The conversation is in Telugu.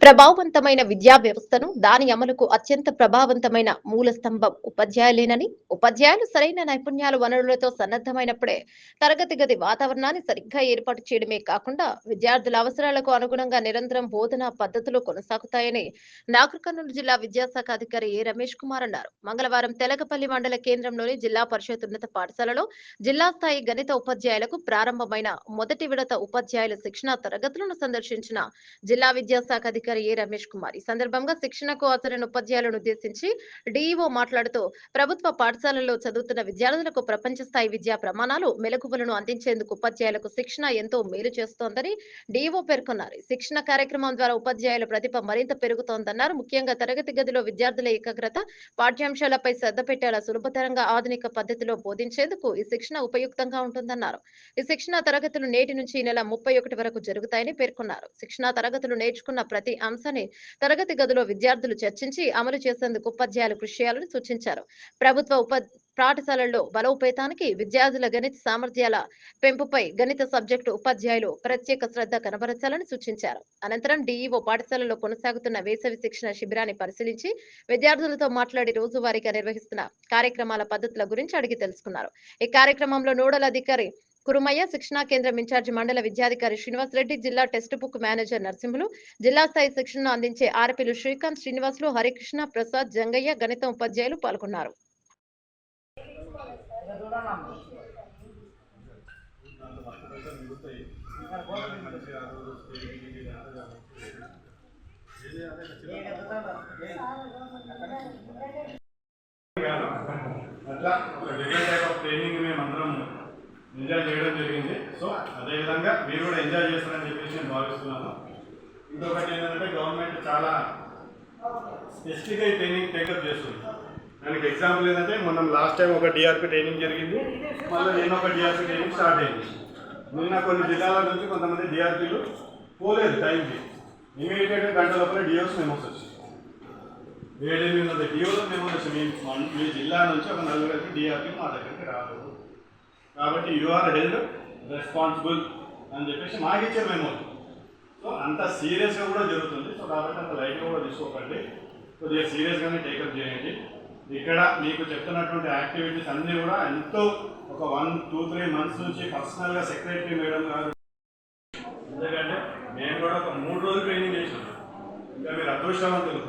ప్రభావవంతమైన విద్యా వ్యవస్థను దాని అమలుకు అత్యంత ప్రభావవంతమైన మూల స్తంభం ఉపాధ్యాయులేనని ఉపాధ్యాయులు సరైన నైపుణ్యాల వనరులతో సన్నద్ధమైనప్పుడే తరగతి గది వాతావరణాన్ని సరిగ్గా ఏర్పాటు చేయడమే కాకుండా విద్యార్థుల అవసరాలకు అనుగుణంగా నిరంతరం బోధనా పద్ధతులు కొనసాగుతాయని నాగర్కర్నూలు జిల్లా విద్యాశాఖ అధికారి ఏ రమేష్ కుమార్ అన్నారు. మంగళవారం తెలకపల్లి మండల కేంద్రంలోని జిల్లా పరిషత్ ఉన్నత పాఠశాలలో జిల్లా స్థాయి గణిత ఉపాధ్యాయులకు ప్రారంభమైన మొదటి విడత ఉపాధ్యాయుల శిక్షణ తరగతులను సందర్శించిన జిల్లా విద్యాశాఖ అధికారి ఏ రమేష్ కుమార్. ఈ సందర్భంగా శిక్షణకు హాజరైన ఉపాధ్యాయులను ఉద్దేశించి డీఈఓ మాట్లాడుతూ ప్రభుత్వ పాఠశాలల్లో చదువుతున్న విద్యార్థులకు ప్రపంచ స్థాయి విద్యా ప్రమాణాలు మెలకువలను అందించేందుకు ఉపాధ్యాయులకు శిక్షణ ఎంతో మేలు చేస్తోందని డీఈఓ పేర్కొన్నారు. శిక్షణ కార్యక్రమం ద్వారా ఉపాధ్యాయుల ప్రతిభ మరింత పెరుగుతోందన్నారు. ముఖ్యంగా తరగతి గదిలో విద్యార్థుల ఏకాగ్రత పాఠ్యాంశాలపై శ్రద్ధ పెట్టేలా సులభతరంగా ఆధునిక పద్ధతిలో బోధించేందుకు ఈ శిక్షణ ఉపయుక్తంగా ఉంటుందన్నారు. ఈ శిక్షణ తరగతులు నేటి నుంచి ఈ నెల ముప్పై ఒకటి వరకు జరుగుతాయని పేర్కొన్నారు. శిక్షణ తరగతులు నేర్చుకున్న ప్రతి అంశాన్ని తరగతి గదిలో విద్యార్థులు చర్చించి అమలు చేసేందుకు ఉపాధ్యాయులు కృషి చేయాలని సూచించారు. ప్రభుత్వ ఉప పాఠశాలల్లో బలోపేతానికి విద్యార్థుల గణిత సామర్థ్యాల పెంపుపై గణిత సబ్జెక్టు ఉపాధ్యాయులు ప్రత్యేక శ్రద్ధ కనబరచాలని సూచించారు. అనంతరం డీఈఓ పాఠశాలలో కొనసాగుతున్న వేసవి శిక్షణ శిబిరాన్ని పరిశీలించి విద్యార్థులతో మాట్లాడి రోజువారీగా నిర్వహిస్తున్న కార్యక్రమాల పద్ధతుల గురించి అడిగి తెలుసుకున్నారు. ఈ కార్యక్రమంలో నోడల్ అధికారి కురుమయ్య శిక్షణా కేంద్రం ఇన్ఛార్జి మండల విద్యాధికారి శ్రీనివాస్ రెడ్డి జిల్లా టెక్స్ట్ బుక్ మేనేజర్ నరసింహులు జిల్లా స్థాయి శిక్షణను అందించే ఆర్పీలు శ్రీకాంత్ శ్రీనివాసులు హరికృష్ణ ప్రసాద్ జంగయ్య గణిత ఉపాధ్యాయులు పాల్గొన్నారు. అట్లా ఒక డిఫరెంట్ టైప్ ఆఫ్ ట్రైనింగ్ మేము అందరం ఎంజాయ్ చేయడం జరిగింది. సో అదేవిధంగా మీరు కూడా ఎంజాయ్ చేస్తారని చెప్పేసి నేను భావిస్తున్నాను. ఇంకొకటి ఏంటంటే గవర్నమెంట్ చాలా స్పెసిఫిక్గా ట్రైనింగ్ టేకప్ చేస్తుంది. దానికి ఎగ్జాంపుల్ ఏంటంటే మనం లాస్ట్ టైం ఒక డిఆర్పి ట్రైనింగ్ జరిగింది. మళ్ళీ నేను ఒక డిఆర్పి ట్రైనింగ్ స్టార్ట్ అయింది. నిన్న కొన్ని జిల్లాల నుంచి కొంతమంది డిఆర్పీలు పోలేదు టైంకి ఇమీడియట్గా గంట లోపల డిఓస్ మెమోస్ వచ్చింది ఏడెనిమిది వందల డిఓలో మెమోస్ వచ్చి మీ మీ జిల్లా నుంచి ఒక నలుగురికి డిఆర్పీ మా దగ్గరికి రాలేదు. కాబట్టి యు ఆర్ హెల్డ్ రెస్పాన్సిబుల్ అని చెప్పేసి మాకిచ్చే మేము సో అంత సీరియస్గా కూడా జరుగుతుంది. సో కాబట్టి అంత లైట్గా కూడా తీసుకోకండి. కొద్దిగా సీరియస్గానే టేకప్ చేయండి. ఇక్కడ మీకు చెప్తున్నటువంటి యాక్టివిటీస్ అన్నీ కూడా ఎంతో ఒక వన్ టూ త్రీ మంత్స్ నుంచి పర్సనల్గా సెక్రటరీ మేడం గారు ఎందుకంటే మేము కూడా ఒక మూడు రోజులు ట్రైనింగ్ చేసినాం. ఇంకా మీరు అదృష్టవంతులు.